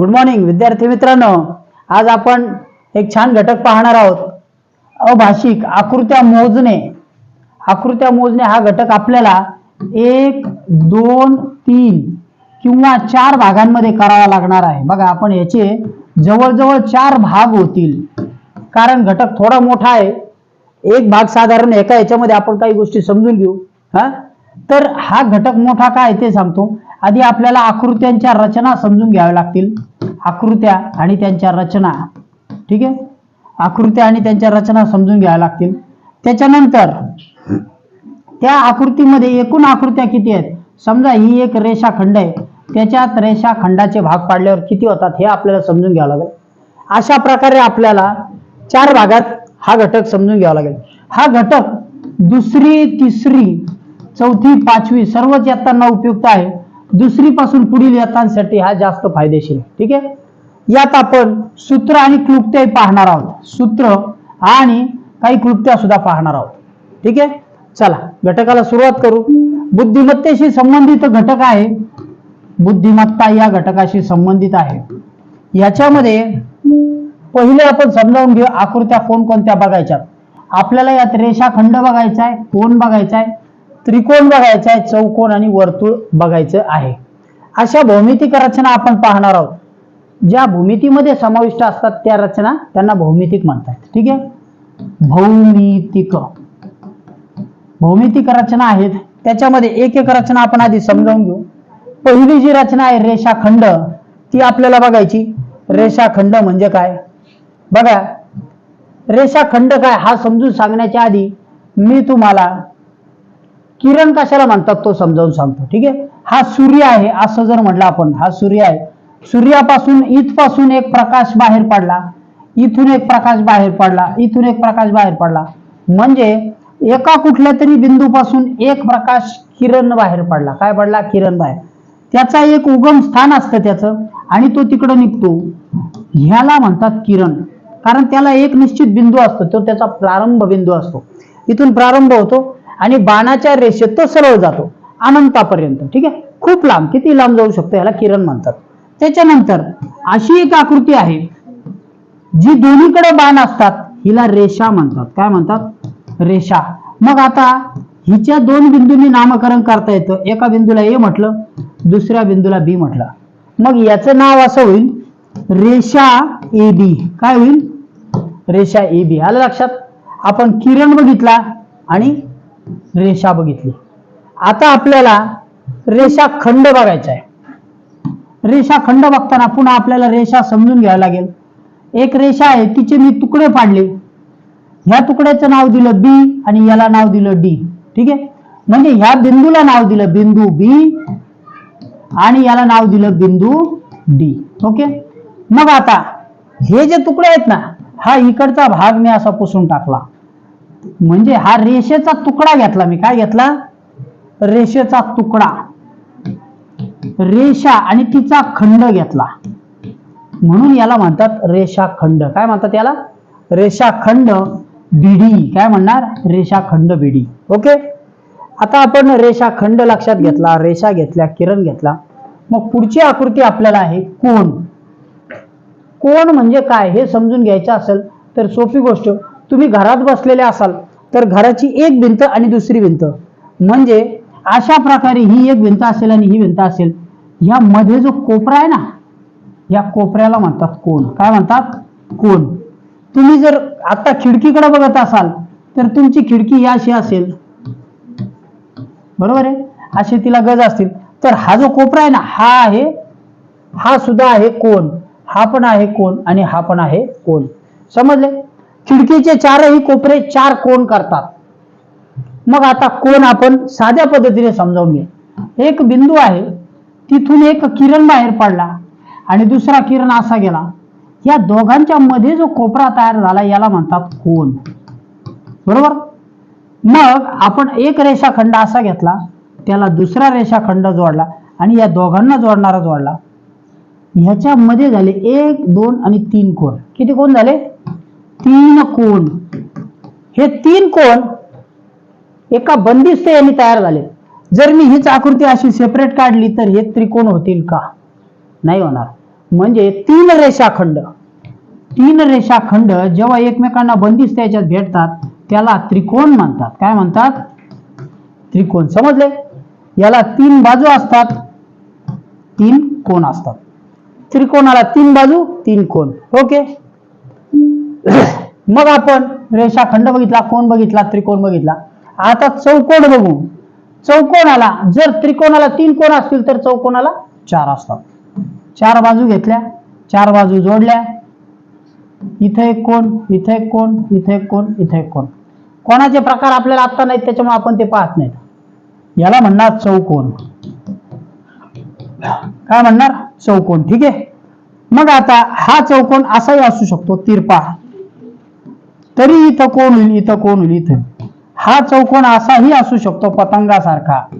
Good morning विद्यार्थी मित्रांनो. आज आपण एक छान घटक पाहणार आहोत. अभाषिक आकृत्या मोजणे. आकृत्या मोजणे हा घटक आपल्याला एक दोन तीन किंवा चार भागांमध्ये करावा लागणार आहे. बघा आपण याचे जवळजवळ चार भाग होतील. कारण घटक थोडा मोठा आहे. एक भाग साधारण एका याच्यामध्ये आपण काही गोष्टी समजून घेऊ. हा? तर हा घटक मोठा काय ते सांगतो. आधी आपल्याला आकृत्यांच्या रचना समजून घ्याव्या लागतील. आकृत्या आणि त्यांच्या रचना. ठीक आहे? आकृत्या आणि त्यांच्या रचना समजून घ्याव्या लागतील. त्याच्यानंतर त्या आकृतीमध्ये एकूण आकृत्या किती आहेत? समजा ही एक रेषाखंड आहे. त्याच्यात रेषाखंडाचे भाग पाडल्यावर किती होतात हे आपल्याला समजून घ्यावं लागेल. अशा प्रकारे आपल्याला चार भागात हा घटक समजून घ्यावा लागेल. हा घटक दुसरी तिसरी चौथी पाचवी सर्वच इयत्तांना उपयुक्त आहे. दुसरी पासून पुढील यथांसाठी हा जास्त फायदेशीर आहे. ठीक आहे? यात आपण सूत्र आणि क्लुप्त्या पाहणार आहोत. सूत्र आणि काही क्लुप्त्या सुद्धा पाहणार आहोत. ठीक आहे? चला घटकाला सुरुवात करू. बुद्धिमत्तेशी संबंधित घटक आहे. बुद्धिमत्ता या घटकाशी संबंधित आहे. याच्यामध्ये पहिले आपण समजावून घेऊ आकृत्या कोणकोणत्या बघायच्या आपल्याला यात रेषाखंड बघायचा आहे कोण बघायचा आहे त्रिकोण बघायचा आहे चौकोन आणि वर्तुळ बघायचं आहे. अशा भौमितिक रचना आपण पाहणार आहोत. ज्या भूमितीमध्ये समाविष्ट असतात त्या रचना त्यांना भौमितिक म्हणतात. ठीक आहे? भौमितिक. भौमितिक रचना आहेत. त्याच्यामध्ये एक एक रचना आपण आधी समजावून घेऊ. पहिली जी रचना आहे रेषाखंड ती आपल्याला बघायची. रेषाखंड म्हणजे काय? बघा रेषाखंड काय? हा समजून सांगण्याच्या आधी मी तुम्हाला किरण कशाला म्हणतात तो समजावून सांगतो. ठीक आहे? हा सूर्य आहे असं जर म्हटलं आपण हा सूर्य आहे. सूर्यापासून इथपासून एक प्रकाश बाहेर पडला. इथून एक प्रकाश बाहेर पडला. इथून एक प्रकाश बाहेर पडला. म्हणजे एका कुठल्या तरी बिंदूपासून एक प्रकाश किरण बाहेर पडला. काय पडला? किरण बाहेर. त्याचा एक उगम स्थान असतं त्याचं आणि तो तिकडं निघतो. ह्याला म्हणतात किरण. कारण त्याला एक निश्चित बिंदू असतो. तो त्याचा प्रारंभ बिंदू असतो. इथून प्रारंभ होतो. आणि बाणाच्या रेषेत तो सरळ जातो अनंतापर्यंत. ठीक आहे? खूप लांब. किती लांब जाऊ शकतो याला किरण म्हणतात. त्याच्यानंतर अशी एक आकृती आहे जी दोन्हीकडे बाण असतात हिला रेषा म्हणतात. काय म्हणतात? रेषा. मग आता हिच्या दोन बिंदूंनी नामकरण करता येतं. एका बिंदूला ए म्हटलं दुसऱ्या बिंदूला बी म्हटलं. मग याचं नाव असं होईल रेषा ए बी. काय होईल? रेषा ए बी. आलं लक्षात? आपण किरण बघितला आणि रेषा बघितली. आता आपल्याला रेषा खंड बघायचा आहे. रेषा खंड बघताना पुन्हा आपल्याला रेषा समजून घ्यावी लागेल. एक रेषा आहे तिचे मी तुकडे पाडले ह्या तुकड्याचं नाव दिलं बी आणि याला नाव दिलं डी. ठीक आहे? म्हणजे ह्या बिंदूला नाव दिलं बिंदू बी आणि याला नाव दिलं बिंदू डी. ओके? मग आता हे जे तुकडे आहेत ना हा इकडचा भाग मी असा पुसून टाकला. म्हणजे हा रेषेचा तुकडा घेतला. मी काय घेतला? रेषेचा तुकडा. रेषा आणि तिचा खंड घेतला. म्हणून याला म्हणतात रेषाखंड. काय म्हणतात याला? रेषाखंड बिडी. काय म्हणणार? रेषाखंड बिडी. ओके? आता आपण रेषाखंड लक्षात घेतला रेषा घेतल्या किरण घेतला. मग पुढची आकृती आपल्याला आहे कोण? कोण म्हणजे काय? हे समजून घ्यायचं असेल तर सोपी गोष्ट तुम्ही घरात बसलेले असाल तर घराची एक भिंत आणि दुसरी भिंत. म्हणजे अशा प्रकारे ही एक भिंत असेल आणि ही भिंत असेल यामध्ये जो कोपरा आहे ना या कोपऱ्याला म्हणतात कोण. काय म्हणतात? कोण. तुम्ही जर आता खिडकीकडे बघत असाल तर तुमची खिडकी याशी असेल. बरोबर आहे? असे तिला गज असतील. तर हा जो कोपरा आहे ना हा आहे हा सुद्धा आहे कोण. हा पण आहे कोण आणि हा पण आहे कोण. समजले? खिडकीचे चारही कोपरे चार कोण करतात? मग आता कोण आपण साध्या पद्धतीने समजावून घे. एक बिंदू आहे तिथून एक किरण बाहेर पडला आणि दुसरा किरण असा गेला. या दोघांच्या मध्ये जो कोपरा तयार झाला याला म्हणतात कोण. बरोबर? मग आपण एक रेषाखंड असा घेतला त्याला दुसरा रेषाखंड जोडला आणि या दोघांना जोडणारा जोडला. ह्याच्यामध्ये झाले एक दोन आणि तीन कोण. किती कोण झाले? तीन कोण? हे तीन कोण? एका बंदिस्त यांनी तयार झाले. जर मी हीच आकृती अशी सेपरेट काढली तर हे त्रिकोण होतील का? नाही होणार. म्हणजे तीन रेषाखंड. तीन रेषाखंड जेव्हा एकमेकांना बंदिस्त याच्यात भेटतात त्याला त्रिकोण म्हणतात. काय म्हणतात? त्रिकोण. समजले? याला तीन बाजू असतात. तीन कोण असतात? त्रिकोणाला तीन बाजू तीन कोण. ओके? मग आपण रेषाखंड बघितला कोण बघितला त्रिकोण बघितला. आता चौकोन बघू. चौकोनाला जर त्रिकोणाला तीन कोण असतील तर चौकोनाला चार असतात. चार बाजू घेतल्या चार बाजू जोडल्या. इथे एक कोण इथे एक कोण इथे एक कोण इथे एक कोण कोणाचे प्रकार आपल्याला आता नाहीत त्याच्यामुळे आपण ते पाहत नाहीत. याला म्हणणार चौकोन. काय म्हणणार? चौकोन. ठीक आहे? मग आता हा चौकोन असाही असू शकतो तिरपा. तरी इथं कोण होईल इथं कोण होईल इथं. हा चौकोन असाही असू शकतो पतंगासारखा.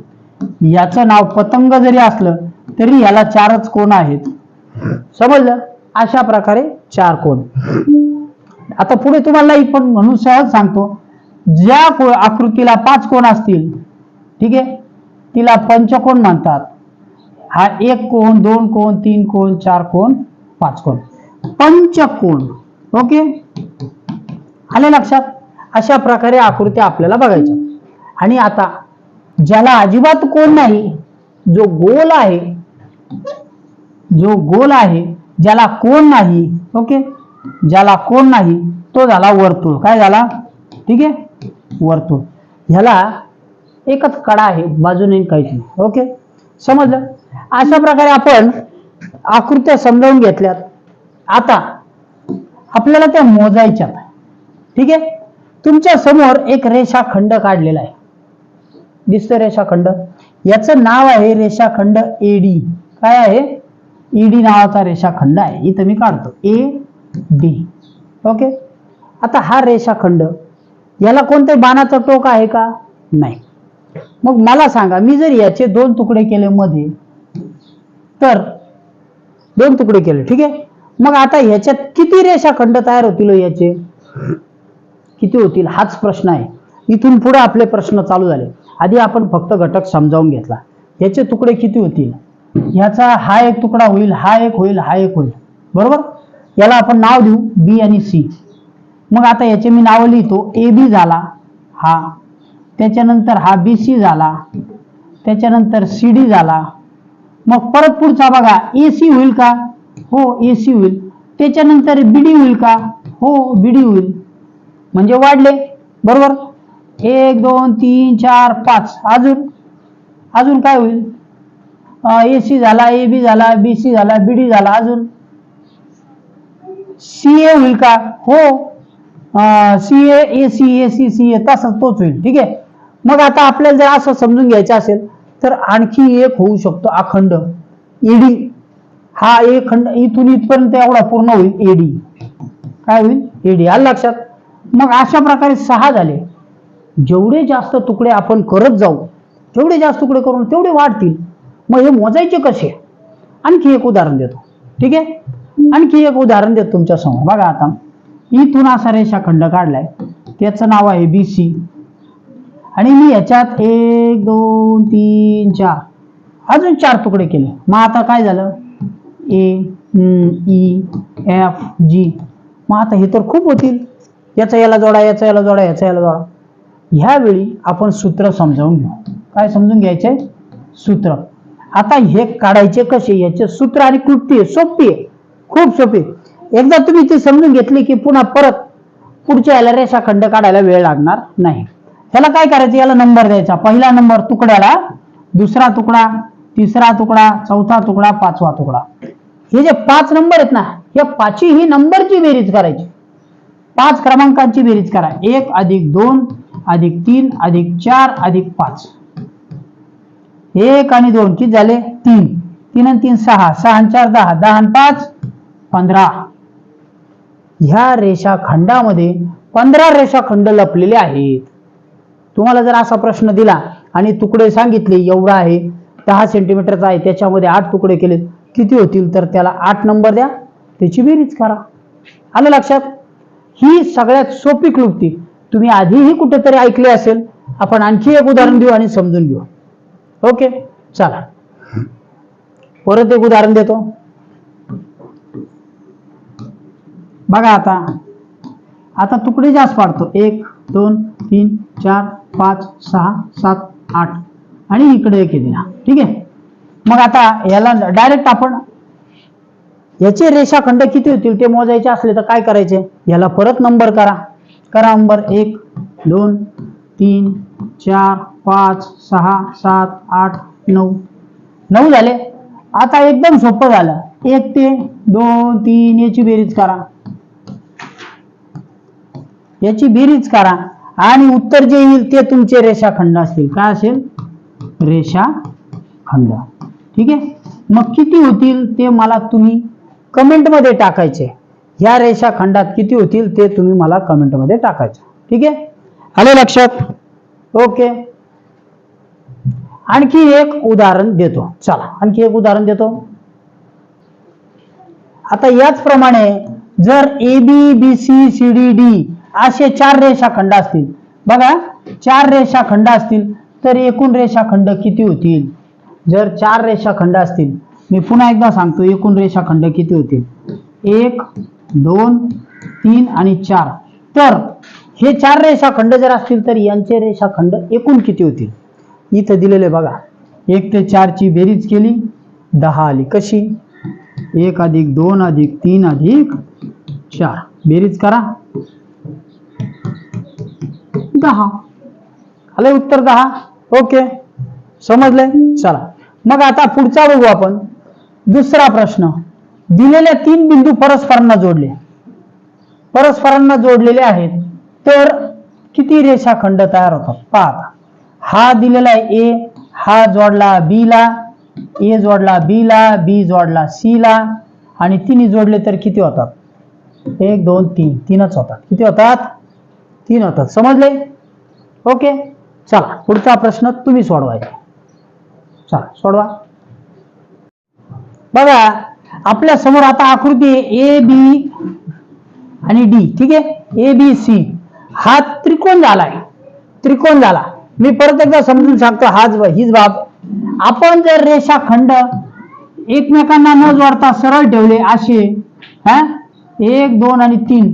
याचं नाव पतंग जरी असलं तरी याला चारच कोण आहेत? समजलं? अशा प्रकारे चार कोण. आता पुढे तुम्हाला एक पण म्हणून सहज सांगतो. ज्या को- आकृतीला पाच कोण असतील ठीक आहे? तिला पंचकोण म्हणतात. हा एक कोण दोन कोण तीन कोण चार कोण पाच कोण. पंचकोण. ओके? आले लक्षात? अशा प्रकारे आकृत्या आपल्याला बघायच्या. आणि आता ज्याला अजिबात कोण नाही जो गोल आहे जो गोल आहे ज्याला कोण नाही ओके? ज्याला कोण नाही तो झाला वर्तुळ. काय झाला? ठीक आहे? वर्तुळ. ह्याला एकच कडा आहे बाजूने काहीच नाही ओके? समजलं? अशा प्रकारे आपण आकृत्या समजावून घेतल्यात. आता आपल्याला त्या मोजायच्यात. ठीक आहे? तुमच्यासमोर एक रेषाखंड काढलेला आहे. दिसतोय रेषाखंड? याचं नाव आहे रेषाखंड एडी काय आहे? ईडी नावाचा रेषाखंड आहे. इथं मी काढतो. A D okay? आता हा रेषाखंड याला कोणते बाणाचा टोक आहे का? नाही. मग मला सांगा मी जर याचे दोन तुकडे केले मध्ये तर दोन तुकडे केले ठीक आहे? मग आता ह्याच्यात किती रेषाखंड तयार होतील हो याचे? किती होतील हाच प्रश्न आहे. इथून पुढे आपले प्रश्न चालू झाले. आधी आपण फक्त घटक समजावून घेतला. याचे तुकडे किती होतील? ह्याचा हा एक तुकडा होईल हा एक होईल हा एक होईल. बरोबर? याला आपण नाव देऊ बी आणि सी मग आता याचे मी नाव लिहितो. ए बी झाला हा. त्याच्यानंतर हा बी सी झाला. त्याच्यानंतर सी डी झाला. मग परत पुढचा बघा. ए सी होईल का? हो ए सी होईल. त्याच्यानंतर बीडी होईल का? हो बीडी होईल. म्हणजे वाढले. बरोबर? एक दोन तीन चार पाच. अजून? अजून काय होईल? ए सी झाला ए बी झाला बी सी झाला बी डी झाला. अजून? सी ए होईल का? हो. C A A C A C C A तसाच तोच होईल. ठीक आहे? मग आता आपल्याला जर असं समजून घ्यायचं असेल तर आणखी एक होऊ शकतो अखंड. एडी हा एक खंड इथून इथपर्यंत एवढा पूर्ण होईल एडी काय होईल? एडी आलं लक्षात? मग अशा प्रकारे सहा झाले. जेवढे जास्त तुकडे आपण करत जाऊ जेवढे जास्त तुकडे करून तेवढे वाढतील. मग हे मोजायचे कसे? आणखी एक उदाहरण देतो. ठीक आहे? आणखी एक उदाहरण देतो तुमच्यासमोर. बघा आता. इथून असा रेषाखंड काढलाय. त्याचं नाव आहे बी सी आणि मी याच्यात एक दोन तीन चार अजून चार तुकडे केले. मग आता काय झालं? ए ई एफ जी मग आता हे तर खूप होतील. याचा याला जोडा याचा याला जोडा याचा याला जोडा. ह्यावेळी आपण सूत्र समजावून घेऊ. काय समजून घ्यायचे? सूत्र. आता हे काढायचे कसे? याचे सूत्र आणि क्लुप्ती आहे. सोपी आहे. खूप सोपी आहे. एकदा तुम्ही ते समजून घेतले की पुन्हा परत पुढच्या याला रेषाखंड काढायला वेळ लागणार नाही. त्याला काय करायचं? याला नंबर द्यायचा. पहिला नंबर तुकड्याला दुसरा तुकडा तिसरा तुकडा चौथा तुकडा पाचवा तुकडा. हे जे पाच नंबर आहेत ना या पाचही ही नंबरची बेरीज करायची. पाच क्रमांकांची बेरीज करा. एक अधिक दोन अधिक तीन अधिक चार अधिक पाच. एक आणि दोन किती झाले? तीन. तीन आणि तीन सहा. सहा आणि चार दहा. दहा आणि पाच पंधरा. ह्या रेषाखंडामध्ये पंधरा रेषाखंड लपलेले आहेत. तुम्हाला जर असा प्रश्न दिला आणि तुकडे सांगितले एवढा आहे दहा सेंटीमीटरचा आहे त्याच्यामध्ये आठ तुकडे केले किती होतील? तर त्याला आठ नंबर द्या. त्याची बेरीज करा. आलं लक्षात? ही सगळ्यात सोपी क्लुप्ती तुम्ही आधीही कुठेतरी ऐकली असेल. आपण आणखी एक उदाहरण देऊ आणि समजून घेऊ. ओके? चला. परत एक उदाहरण देतो. बघा आता. आता तुकडे जास्त पाडतो एक दोन तीन चार पाच सहा सात आठ. आणि इकडे एक येते ठीक आहे? मग आता याला डायरेक्ट आपण याचे रेषाखंड किती होतील ते मोजायचे असले तर काय करायचे? याला परत नंबर करा. करा नंबर एक दोन तीन चार पाच सहा सात आठ नऊ. नऊ झाले? आता एकदम सोपं झालं. एक ते दोन तीन याची बेरीज करा. याची बेरीज करा. आणि उत्तर जे येईल ते तुमचे रेषाखंड असतील. काय असेल? रेषाखंड. ठीक आहे? मग किती होतील ते मला तुम्ही कमेंटमध्ये टाकायचे. ह्या रेषाखंडात किती होतील ते तुम्ही मला कमेंटमध्ये टाकायचे. ठीक आहे? आलं लक्षात? ओके. आणखी एक उदाहरण देतो. चला आणखी एक उदाहरण देतो. आता याचप्रमाणे जर A B B C C D D असे चार रेषाखंड असतील. बघा चार रेषाखंड असतील तर एकूण रेषाखंड किती होतील? जर चार रेषाखंड असतील मी पुन्हा एकदा सांगतो एकूण रेषाखंड किती होतील एक दोन तीन आणि चार. तर हे चार रेषाखंड जर असतील तर यांचे रेषाखंड एकूण किती होतील? इथं दिलेले बघा. एक ते चारची बेरीज केली दहा आली. कशी? एक अधिक दोन अधिक तीन अधिक चार. बेरीज करा. दहा. आले उत्तर दहा? ओके. समजले चला. मग आता पुढचा बघू आपण. दुसरा प्रश्न. दिलेल्या तीन बिंदू परस्परांना जोडले. परस्परांना जोडलेले आहेत. तर किती रेषाखंड तयार होतात? पाहता हा दिलेला आहे ए हा जोडला बी ला ए जोडला बी ला बी जोडला सी ला आणि तिन्ही जोडले तर किती होतात? एक दोन तीन. तीनच होतात. किती होतात? तीन होतात. समजले? ओके. चला पुढचा प्रश्न तुम्ही सोडवायचा. चला सोडवा. बघा आपल्यासमोर आता आकृती ए बी आणि डी ठीक आहे? ए बी सी हा त्रिकोण झालाय. त्रिकोण झाला. मी परत एकदा समजून सांगतो हाच हीच बाब. आपण जर रेषाखंड एकमेकांना न जोडता सरळ ठेवले असे हा? एक दोन आणि तीन.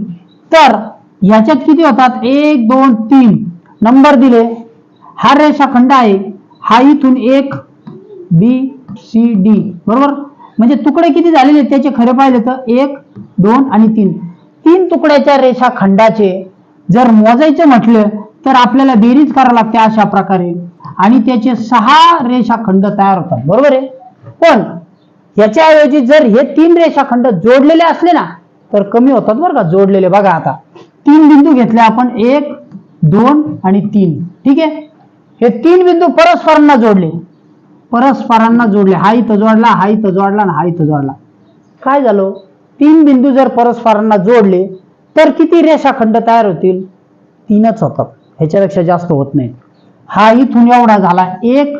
तर ह्याच्यात किती होतात? एक दोन तीन. नंबर दिले. हा रेषाखंड आहे. हा इथून एक बी सी डी बरोबर? म्हणजे तुकडे किती झालेले त्याचे खरे पाहिले तर एक दोन आणि तीन. तीन तुकड्याच्या रेषाखंडाचे जर मोजायचे म्हटलं तर आपल्याला बेरीज करावं लागते अशा प्रकारे. आणि त्याचे सहा रेषाखंड तयार होतात. बरोबर आहे? पण याच्याऐवजी जर हे तीन रेषाखंड जोडलेले असले ना तर कमी होतात बरं का जोडलेले. बघा आता. तीन बिंदू घेतले आपण. एक दोन आणि तीन. ठीक आहे? हे तीन बिंदू परस्परांना जोडले. परस्परांना जोडले. हा इथं जोडला हा इथं जोडला आणि हा इथं जोडला. काय झालं? तीन बिंदू जर परस्परांना जोडले तर किती रेषाखंड तयार होतील? तीनच होतात. ह्याच्यापेक्षा जास्त होत नाही हा इथून एवढा झाला एक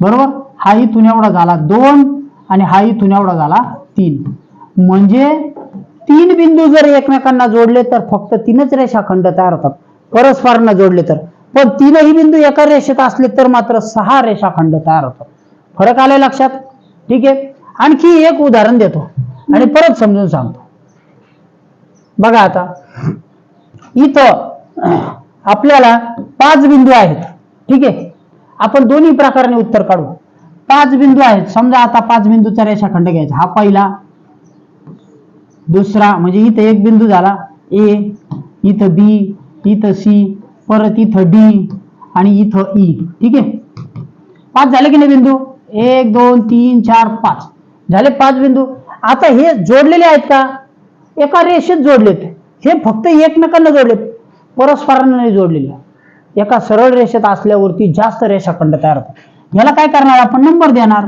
बरोबर? हा इथून एवढा झाला दोन आणि हा इथून एवढा झाला तीन. म्हणजे तीन बिंदू जर एकमेकांना जोडले तर फक्त तीनच रेषाखंड तयार होतात. परस्परांना जोडले तर. पण तीनही बिंदू एका रेषेत असले तर मात्र सहा रेषाखंड तयार होतो फरक आलाय लक्षात? ठीक आहे. आणखी एक उदाहरण देतो आणि परत समजून सांगतो. बघा आता. इथं आपल्याला पाच बिंदू आहेत. ठीक आहे. आपण दोन्ही प्रकाराने उत्तर काढू. पाच बिंदू आहेत. समजा आता पाच बिंदूचा रेषाखंड घ्यायचा. हा पहिला. दुसरा म्हणजे इथं एक बिंदू झाला. ए इथं बी इथं सी परत इथं डी आणि इथं ई. ठीक आहे? पाच झाले की नाही बिंदू? एक दोन तीन चार पाच. झाले पाच बिंदू. आता हे जोडलेले आहेत का? एका रेषेत जोडलेत. हे फक्त एकमेकांना जोडलेत. परस्परांना नाही जोडलेले. एका सरळ रेषेत असल्यावरती जास्त रेषाखंड तयार होतात. याला काय करणार आपण? नंबर देणार.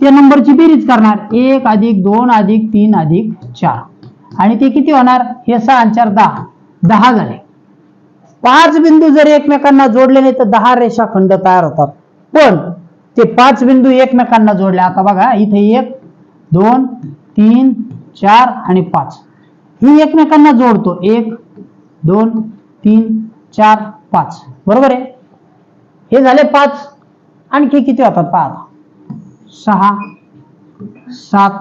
त्या नंबरची बेरीज करणार. एक अधिक दोन अधिक तीन अधिक चार. आणि ते किती होणार? हे सहा चार दहा. दहा झाले. पाच बिंदू जर एकमेकांना जोडले नाही तर दहा रेषाखंड तयार होतात. पण ते पाच बिंदू एकमेकांना जोडले आता बघा इथे एक दोन तीन चार आणि पाच. ही एकमेकांना जोडतो. एक दोन तीन चार पाच. बरोबर आहे? हे झाले पाच. आणखी किती होतात पहा सहा सात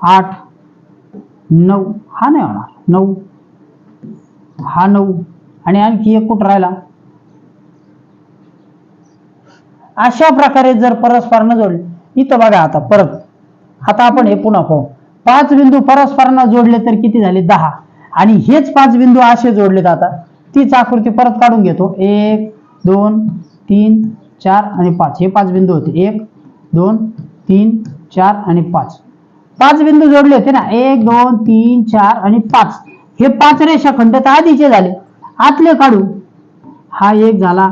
आठ नऊ. हा नाही होणार. नऊ. हा नऊ. आणि आणखी एक कुठं राहिला? अशा प्रकारे जर परस्परांना जोडले इथं बघा आता परत. आता आपण हे पुन्हा पाहू. पाच बिंदू परस्परांना जोडले तर किती झाले? दहा. आणि हेच पाच बिंदू असे जोडलेत आता. तीच आकृती परत काढून घेतो. एक दोन तीन चार आणि पाच. हे पाच बिंदू होते. एक दोन तीन चार आणि पाच. पाच बिंदू जोडले होते ना? एक दोन तीन चार आणि पाच. हे पाच रेषाखंड तर आधीचे झाले. आतले काढू. हा एक झाला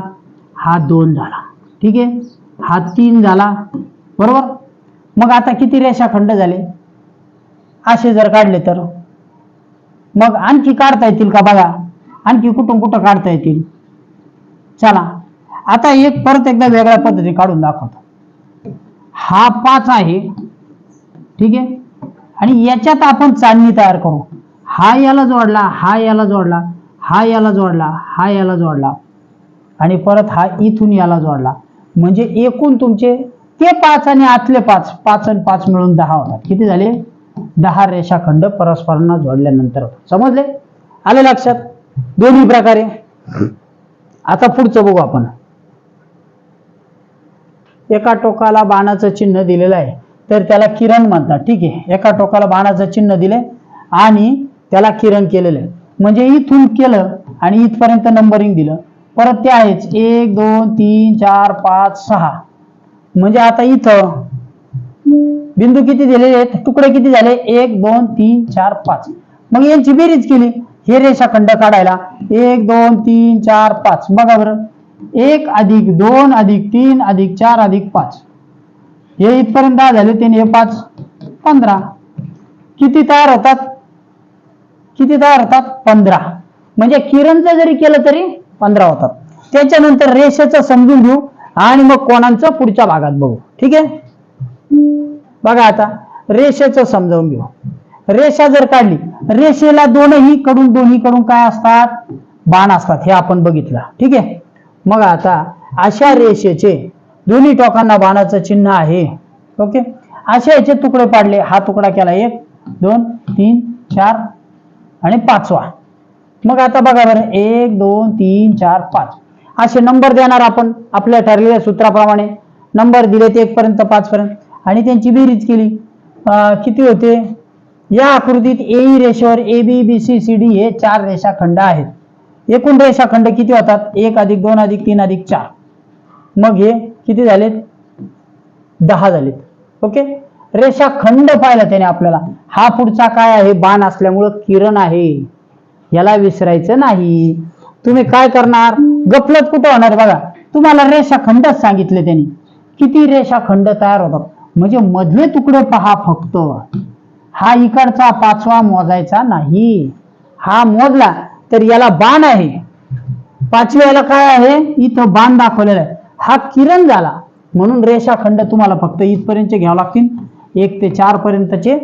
हा दोन झाला. ठीक आहे? हा तीन झाला. बरोबर? मग आता किती रेषाखंड झाले? असे जर काढले तर? मग आणखी काढता येतील का बघा? आणखी कुठून कुठं काढता येतील? चला आता एक परत एकदा वेगळ्या पद्धती काढून दाखवतो. हा पाच आहे. ठीक आहे? आणि याच्यात आपण चांदणी तयार करू. हा याला जोडला हा याला जोडला. हा याला जोडला हा याला जोडला. आणि परत हा इथून याला जोडला. म्हणजे एकूण तुमचे ते पाच आणि आतले पाच पाच आणि पाच मिळून दहा होतात किती झाले? दहा रेषाखंड परस्परांना जोडल्यानंतर. समजले? आले लक्षात? दोन्ही प्रकारे? आता पुढचं बघू आपण. एका टोकाला बाणाचं चिन्ह दिलेलं आहे. तर त्याला किरण म्हणतात. ठीक आहे. एका टोकाला बाणाचं चिन्ह दिले आणि त्याला किरण केलेलं आहे. म्हणजे इथून केलं आणि इथपर्यंत नंबरिंग दिलं. परत ते आहेच. एक दोन तीन चार पाच सहा. म्हणजे आता इथं बिंदू किती दिलेले आहेत? तुकडे किती झाले? एक दोन तीन चार पाच. मग यांची बेरीज केली. हे रेषाखंड काढायला एक दोन तीन चार पाच. बघा बरं. एक अधिक दोन अधिक तीन अधिक चार अधिक पाच. हे इथपर्यंत दहा झाले. तीन हे पाच. पंधरा. किती तयार होतात? किती तयार होतात? पंधरा. म्हणजे किरणचं जरी केलं तरी पंधरा होतात. त्याच्यानंतर रेषेचं समजून घेऊ आणि मग कोणांचं पुढच्या भागात बघू. ठीक आहे? बघा आता. रेषेचं समजावून घेऊ. रेषा जर काढली रेषेला दोनही कडून दोन्ही कडून काय असतात? बाण असतात. हे आपण बघितलं. ठीक आहे? मग आता अशा रेषेचे दोन्ही टोकांना बाणाचं चिन्ह आहे. ओके? अशा याचे तुकडे पाडले. हा तुकडा केला एक दोन तीन चार आणि पाचवा. मग आता बघा बरं एक दोन तीन चार पाच. असे नंबर देणार आपण आपल्या ठरलेल्या सूत्राप्रमाणे. नंबर दिलेत ते एकपर्यंत पाचपर्यंत. आणि त्यांची बेरीज केली. किती होते? या आकृतीत ए रेषेवर A B B C C D हे चार रेषाखंड आहेत. एकूण रेषाखंड किती होतात? एक अधिक दोन अधिक तीन अधिक चार. मग हे किती झालेत? दहा झालेत. ओके? रेषा खंड पाहिला त्याने आपल्याला. हा पुढचा काय आहे? बाण असल्यामुळं किरण आहे. याला विसरायचं नाही. तुम्ही काय करणार? गफलत कुठं होणार बघा. तुम्हाला रेषाखंडच सांगितले त्यांनी. किती रेषाखंड तयार होतात? म्हणजे मधले तुकडे पहा फक्त. हा इकडचा पाचवा मोजायचा नाही. हा मोजला तर याला बाण आहे. पाचव्याला काय आहे? इथं बाण दाखवलेला आहे. हा किरण झाला. म्हणून रेषाखंड तुम्हाला फक्त इथपर्यंत घ्यावं लागतील. एक ते चार पर्यंतचे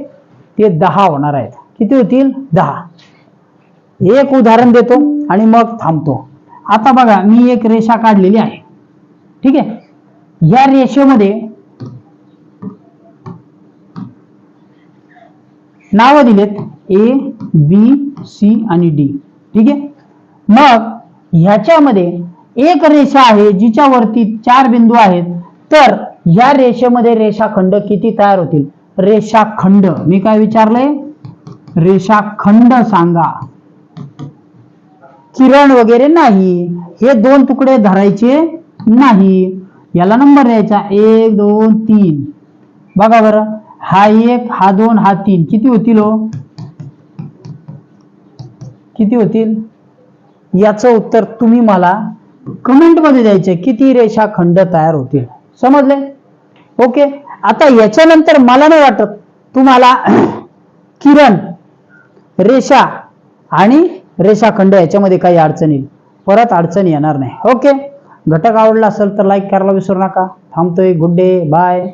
ते दहा होणार आहेत. किती होतील? दहा. एक उदाहरण देतो आणि मग थांबतो. आता बघा मी एक रेषा काढलेली आहे. ठीक आहे? या रेषेमध्ये नावं दिलेत. ए बी सी आणि डी ठीक आहे? मग ह्याच्यामध्ये एक रेषा आहे जिच्यावरती चार बिंदू आहेत. तर या रेषेमध्ये रेषाखंड किती तयार होतील? रेषाखंड. मी काय विचारलंय? रेषाखंड सांगा. किरण वगैरे नाही. हे दोन तुकडे धरायचे नाही. याला नंबर द्यायचा. एक दोन तीन. बघा बरं. हा एक हा दोन हा तीन. किती होतील हो? किती होतील? याचं उत्तर तुम्ही मला कमेंटमध्ये द्यायचे. किती रेषाखंड तयार होतील? समजले? ओके? आता याच्यानंतर मला नाही वाटत तुम्हाला किरण रेषा आणि रेषाखंड याच्यामध्ये काही अडचण येईल. परत अडचण येणार नाही. ओके? घटक आवडला असेल तर लाईक करायला विसरू नका. थांबतोय. Good day bye